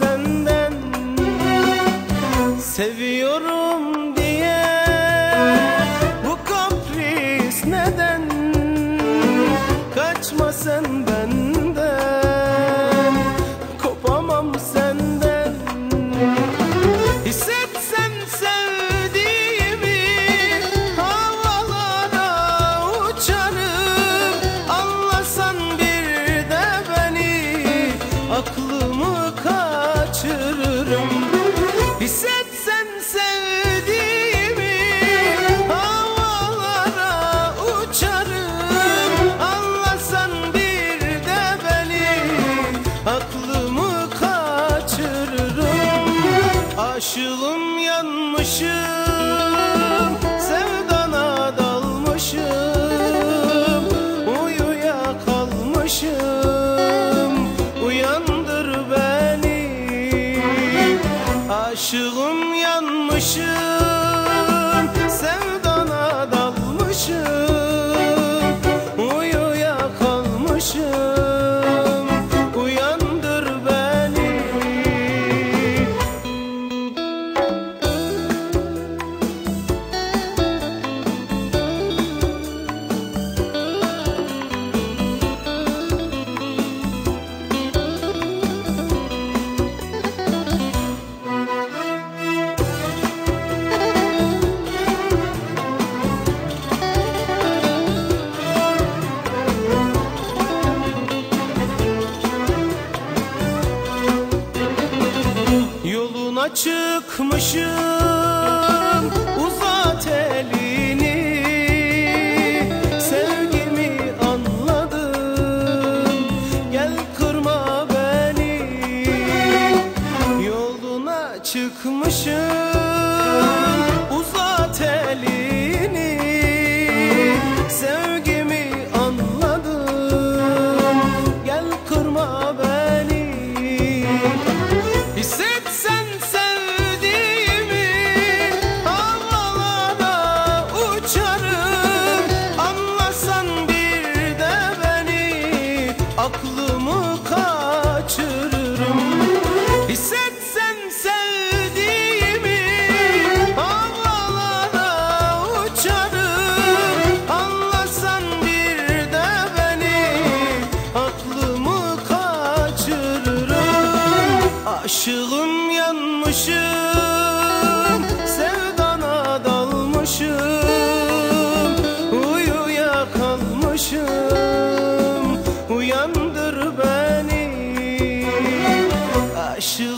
senden Seviyorum diye. Bu kapris neden? Kaçma sen benden. Kopamam senden. Hissetsen sevdiğimi havalara uçarım. Anlasan bir de beni aklımı aklımı kaçırırım. Aşığım yanmışım. Sevdana dalmışım. Uyuya kalmışım. Uyandır beni. Aşığım yanmışım Çıkmışım. Uzat elini. Sevgimi anladın gel kırma beni. Yoluna çıkmışım Aşığım yanmışım Sevdana dalmışım Uyuya kalmışım. Uyandır beni. Aşığım